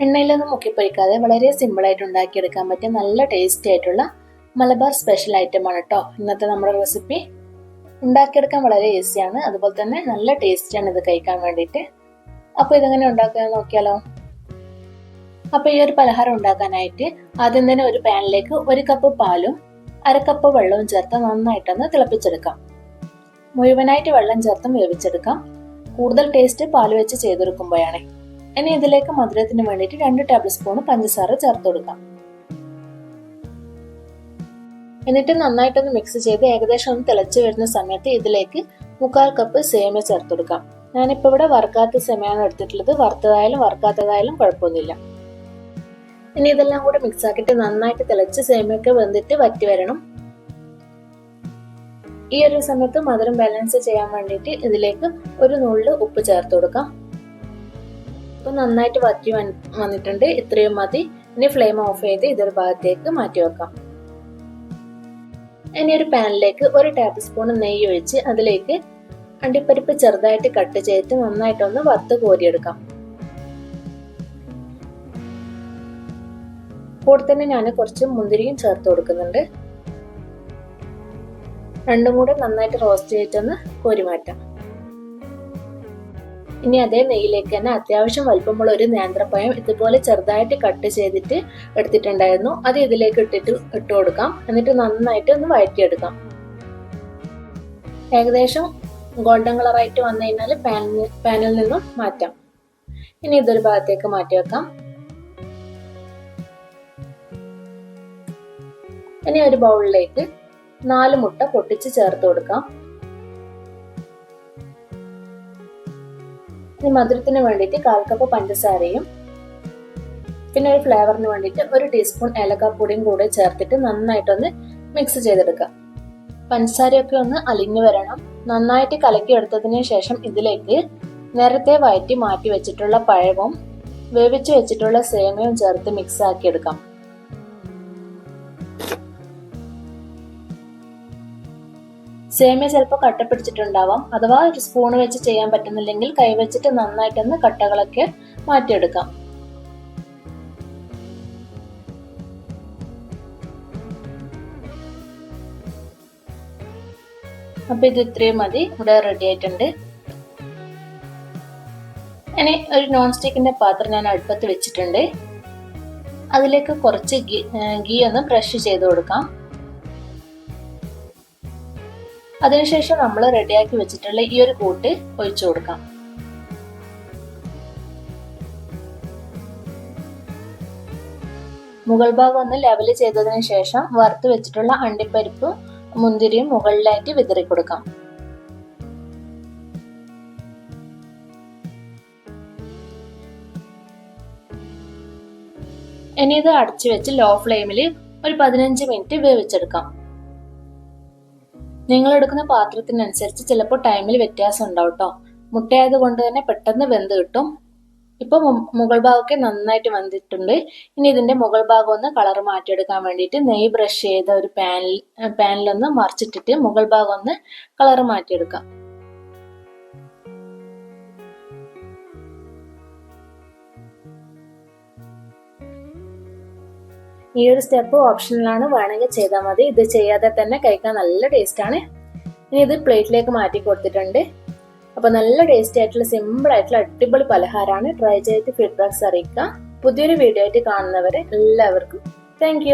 എണ്ണയിലൊന്നും മുക്കിപ്പൊരിക്കാതെ വളരെ സിമ്പിളായിട്ട് ഉണ്ടാക്കിയെടുക്കാൻ പറ്റിയ നല്ല ടേസ്റ്റി ആയിട്ടുള്ള മലബാർ സ്പെഷ്യൽ ഐറ്റം ആണ് കേട്ടോ ഇന്നത്തെ നമ്മുടെ റെസിപ്പി ഉണ്ടാക്കിയെടുക്കാൻ വളരെ ഈസിയാണ് അതുപോലെ തന്നെ നല്ല ടേസ്റ്റിയാണ് ഇത് കഴിക്കാൻ വേണ്ടിയിട്ട്. അപ്പോൾ ഇതെങ്ങനെ ഉണ്ടാക്കുക നോക്കിയാലോ? അപ്പോൾ ഈ ഒരു പലഹാരം ഉണ്ടാക്കാനായിട്ട് ആദ്യം തന്നെ ഒരു പാനിലേക്ക് ഒരു കപ്പ് പാലും അര കപ്പ് വെള്ളവും ചേർത്ത് നന്നായിട്ടൊന്ന് തിളപ്പിച്ചെടുക്കാം. മുഴുവനായിട്ട് വെള്ളം ചേർത്തും വേവിച്ചെടുക്കാം. കൂടുതൽ ടേസ്റ്റ് പാൽ വെച്ച് ചെയ്തെടുക്കുമ്പോഴാണ്. ഇനി ഇതിലേക്ക് മധുരത്തിന് വേണ്ടിയിട്ട് രണ്ട് ടേബിൾ സ്പൂൺ പഞ്ചസാര ചേർത്ത് കൊടുക്കാം. എന്നിട്ട് നന്നായിട്ടൊന്ന് മിക്സ് ചെയ്ത് ഏകദേശം ഒന്ന് തിളച്ച് വരുന്ന സമയത്ത് ഇതിലേക്ക് മുക്കാൽ കപ്പ് സേമിയ ചേർത്ത് കൊടുക്കാം. ഞാനിപ്പോൾ ഇവിടെ വറുക്കാത്ത സേമിയാണ് എടുത്തിട്ടുള്ളത്. വറുത്തതായാലും വറുക്കാത്തതായാലും കുഴപ്പമൊന്നുമില്ല. ഇനി ഇതെല്ലാം കൂടെ മിക്സ് ആക്കിയിട്ട് നന്നായിട്ട് തിളച്ച് സേമിയൊക്കെ വെന്തിട്ട് വറ്റി വരണം. ഈ ഒരു സമയത്ത് മധുരം ബാലൻസ് ചെയ്യാൻ വേണ്ടിയിട്ട് ഇതിലേക്ക് ഒരു നുള്ളു ഉപ്പ് ചേർത്ത് കൊടുക്കാം. ഇപ്പൊ നന്നായിട്ട് വറ്റി വന്നിട്ടുണ്ട്. ഇത്രയും മതി. ഇനി ഫ്ലെയിം ഓഫ് ചെയ്ത് ഇതൊരു ഭാഗത്തേക്ക് മാറ്റി വെക്കാം. ഇനി ഒരു പാനിലേക്ക് ഒരു ടേബിൾ സ്പൂൺ നെയ്യ് ഒഴിച്ച് അതിലേക്ക് അണ്ടിപ്പരിപ്പ് ചെറുതായിട്ട് കട്ട് ചെയ്തിട്ട് നന്നായിട്ടൊന്ന് വറുത്ത് കോരിയെടുക്കാം. കൂടെ തന്നെ ഞാൻ കുറച്ച് മുന്തിരിയും ചേർത്ത് കൊടുക്കുന്നുണ്ട്. രണ്ടും കൂടെ നന്നായിട്ട് റോസ്റ്റ് ചെയ്തിട്ടൊന്ന് കോരി മാറ്റാം ഇനി അതേ നെയ്യിലേക്ക് തന്നെ അത്യാവശ്യം വലുപ്പമുള്ള ഒരു നേന്ത്രപ്പഴം ഇതുപോലെ ചെറുതായിട്ട് കട്ട് ചെയ്തിട്ട് എടുത്തിട്ടുണ്ടായിരുന്നു. അത് ഇതിലേക്ക് ഇട്ടിട്ട് ഇട്ട് കൊടുക്കാം. എന്നിട്ട് നന്നായിട്ട് ഒന്ന് വഴറ്റിയെടുക്കാം. ഏകദേശം ഗോൾഡൻ കളറായിട്ട് വന്നു കഴിഞ്ഞാൽ പാനിൽ പാനിൽ നിന്നും മാറ്റാം. ഇനി ഇതൊരു ഭാഗത്തേക്ക് മാറ്റി വെക്കാം. ഇനി ഒരു ബൗളിലേക്ക് നാല് മുട്ട പൊട്ടിച്ച് ചേർത്ത് കൊടുക്കാം. ഇനി മധുരത്തിന് വേണ്ടിയിട്ട് കാൽ കപ്പ് പഞ്ചസാരയും പിന്നെ ഒരു ഫ്ലേവറിന് വേണ്ടിയിട്ട് ഒരു ടീസ്പൂൺ ഏലക്കാപ്പൊടിയും കൂടെ ചേർത്തിട്ട് നന്നായിട്ടൊന്ന് മിക്സ് ചെയ്തെടുക്കുക. പഞ്ചസാരയൊക്കെ ഒന്ന് അലിഞ്ഞു വരണം. നന്നായിട്ട് കലക്കിയെടുത്തതിന് ശേഷം ഇതിലേക്ക് നേരത്തെ വയറ്റി മാറ്റി വെച്ചിട്ടുള്ള പഴവും വേവിച്ച് വെച്ചിട്ടുള്ള സേമയും ചേർത്ത് മിക്സ് ആക്കി സേമിയ ചിലപ്പോൾ കട്ട പിടിച്ചിട്ടുണ്ടാവാം അഥവാ ഒരു സ്പൂൺ വെച്ച് ചെയ്യാൻ പറ്റുന്നില്ലെങ്കിൽ കൈവച്ചിട്ട് നന്നായിട്ടൊന്ന് കട്ടകളൊക്കെ മാറ്റിയെടുക്കാം. അപ്പൊ ഇത് ഇത്രയും മതി. ഇവിടെ റെഡി ആയിട്ടുണ്ട്. ഇനി ഒരു നോൺ സ്റ്റിക്കിന്റെ പാത്രം ഞാൻ അടുപ്പത്ത് വെച്ചിട്ടുണ്ട്. അതിലേക്ക് കുറച്ച് ഗീ ഗീ ഒന്ന് ബ്രഷ് ചെയ്ത് കൊടുക്കാം. അതിനുശേഷം നമ്മൾ റെഡിയാക്കി വെച്ചിട്ടുള്ള ഈ ഒരു കൂട്ട് ഒഴിച്ചു കൊടുക്കാം. മുകൾ ഭാഗം ഒന്ന് ലെവൽ ചെയ്തതിനു ശേഷം വറുത്ത് വെച്ചിട്ടുള്ള അണ്ടിപ്പരിപ്പ് മുന്തിരിയും മുകളിലായിട്ട് വിതറി കൊടുക്കാം. ഇനി ഇത് അടച്ചു വെച്ച് ലോ ഫ്ലെയിമിൽ ഒരു പതിനഞ്ച് മിനിറ്റ് വേവിച്ചെടുക്കാം. നിങ്ങൾ എടുക്കുന്ന പാത്രത്തിനനുസരിച്ച് ചിലപ്പോൾ ടൈമിൽ വ്യത്യാസം ഉണ്ടാവും കേട്ടോ മുട്ടയായത് കൊണ്ട് തന്നെ പെട്ടെന്ന് വെന്ത് കിട്ടും. ഇപ്പോൾ മുകൾ ഭാഗമൊക്കെ നന്നായിട്ട് വന്നിട്ടുണ്ട് ഇനി ഇതിന്റെ മുകൾ ഭാഗം ഒന്ന് കളർ മാറ്റിയെടുക്കാൻ വേണ്ടിയിട്ട് നെയ് ബ്രഷ് ചെയ്ത ഒരു പാനിൽ പാനിലൊന്ന് മറിച്ചിട്ടിട്ട് മുകൾ ഭാഗം ഒന്ന് കളർ മാറ്റിയെടുക്കാം. ഈ ഒരു സ്റ്റെപ്പ് ഓപ്ഷനിലാണ് വേണമെങ്കിൽ ചെയ്താൽ മതി. ഇത് ചെയ്യാതെ തന്നെ കഴിക്കാൻ നല്ല ടേസ്റ്റ് ആണ്. ഇനി ഇത് പ്ലേറ്റിലേക്ക് മാറ്റി കൊടുത്തിട്ടുണ്ട്. അപ്പോൾ നല്ല ടേസ്റ്റി ആയിട്ടുള്ള സിമ്പിൾ ആയിട്ടുള്ള അടിപൊളി പലഹാരമാണ്. ട്രൈ ചെയ്തിട്ട് ഫീഡ്ബാക്ക്സ് അറിയിക്കുക. പുതിയൊരു വീഡിയോ ആയിട്ട് കാണുന്നവരെ എല്ലാവർക്കും താങ്ക്